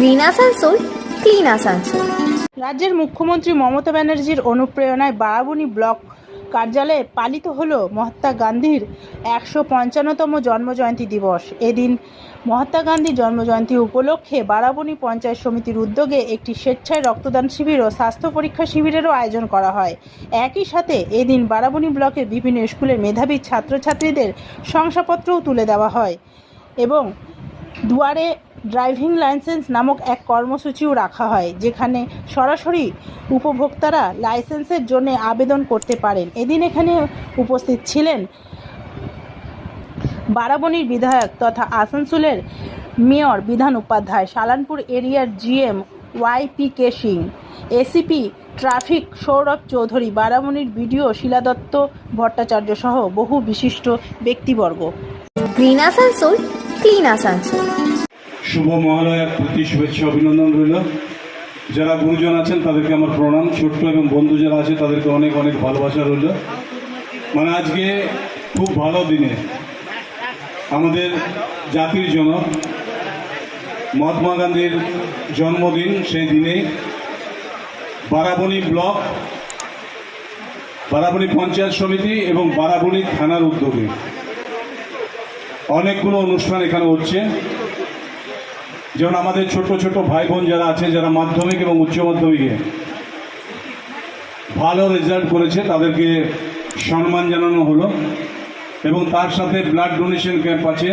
Green Asansol clean Asansol রাজ্যের মুখ্যমন্ত্রী মমতা ব্যানার্জির অনুপ্রেরণায় বারাবণী ব্লক কার্যালয়ে পালিত হলো মহাত্মা গান্ধীর একশো পঞ্চান্নতম জন্মজয়ন্তী দিবস। এদিন মহাত্মা গান্ধী জন্মজয়ন্তী উপলক্ষে বারাবণী পঞ্চায়েত সমিতির উদ্যোগে একটি স্বেচ্ছায় রক্তদান শিবির ও স্বাস্থ্য পরীক্ষা শিবিরেরও আয়োজন করা হয়। একই সাথে এদিন বারাবণী ব্লকের বিভিন্ন স্কুলের মেধাবী ছাত্রছাত্রীদের শংসাপত্রও তুলে দেওয়া হয় এবং দুয়ারে ড্রাইভিং লাইসেন্স নামক এক কর্মসূচিও রাখা হয়, যেখানে সরাসরি উপভোক্তারা লাইসেন্সের জন্য আবেদন করতে পারেন। এদিন এখানে উপস্থিত ছিলেন বারাবণীর বিধায়ক তথা আসানসোলের মেয়র বিধান উপাধ্যায়, সালানপুর এরিয়ার GM Y P K Singh, ACP traffic Sourav Chowdhury, বারাবণীর BDO Shila Dutta Bhattacharya সহ বহু বিশিষ্ট ব্যক্তিবর্গ। Green Asansol, clean Asansol. শুভ মহালয়ার প্রতি, শুভেচ্ছা, অভিনন্দন রইল। যারা গুরুজন আছেন, তাদেরকে আমার প্রণাম। ছোট্ট এবং বন্ধু যারা আছে, তাদেরকে অনেক অনেক ভালোবাসা রইল। মানে আজকে খুব ভালো দিনে আমাদের জাতির জনক মহাত্মা গান্ধীর জন্মদিন, সেই দিনে বারাবণী ব্লক, বারাবণী পঞ্চায়েত সমিতি এবং বারাবণী থানার উদ্যোগে অনেকগুলো অনুষ্ঠান এখানে হচ্ছে। যেমন আমাদের ছোট ছোট ভাই বোন যারা আছে, যারা মাধ্যমিক এবং উচ্চ মাধ্যমিকে ভালো রেজাল্ট করেছে, তাদেরকে সম্মান জানানো হলো এবং তার সাথে ব্লাড ডোনেশন ক্যাম্প আছে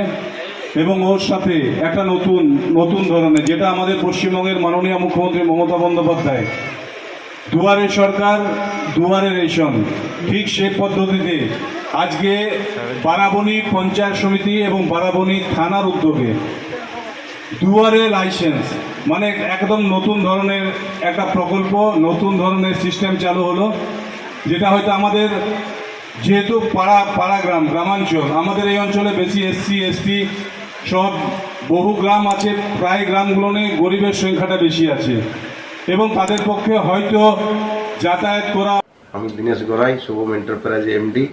এবং ওর সাথে একটা নতুন নতুন ধরনের, যেটা আমাদের পশ্চিমবঙ্গের মাননীয় মুখ্যমন্ত্রী মমতা বন্দ্যোপাধ্যায়। দুয়ারে সরকার, দুয়ারে রেশন, ঠিক সেই পদ্ধতিতে আজকে বারাবণী পঞ্চায়েত সমিতি এবং বারাবণী থানার উদ্যোগে দুয়ারে লাইসেন্স। মানে একদম নতুন ধরনের একটা প্রকল্প, নতুন ধরনের সিস্টেম চালু হলো, যেটা হয়তো আমাদের যেহেতু পাড়া পাড়া গ্রাম, গ্রামাঞ্চল, আমাদের এই অঞ্চলে বেশি এসসি, এসটি সব বহু গ্রাম আছে, প্রায় গ্রামগুলো নিয়ে গরিবের সংখ্যাটা বেশি আছে। এবং তাদের পক্ষে হয়তো যাতায়াত করা আমি Dinesh Garai, Shubham enterprise MD,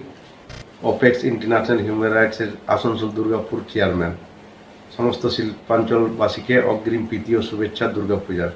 apex international human রাইটসের Asansol Durgapur chairman. সমস্ত শিল্পাঞ্চলবাসীকে অগ্রিম প্রীতি ও শুভেচ্ছা দুর্গাপূজার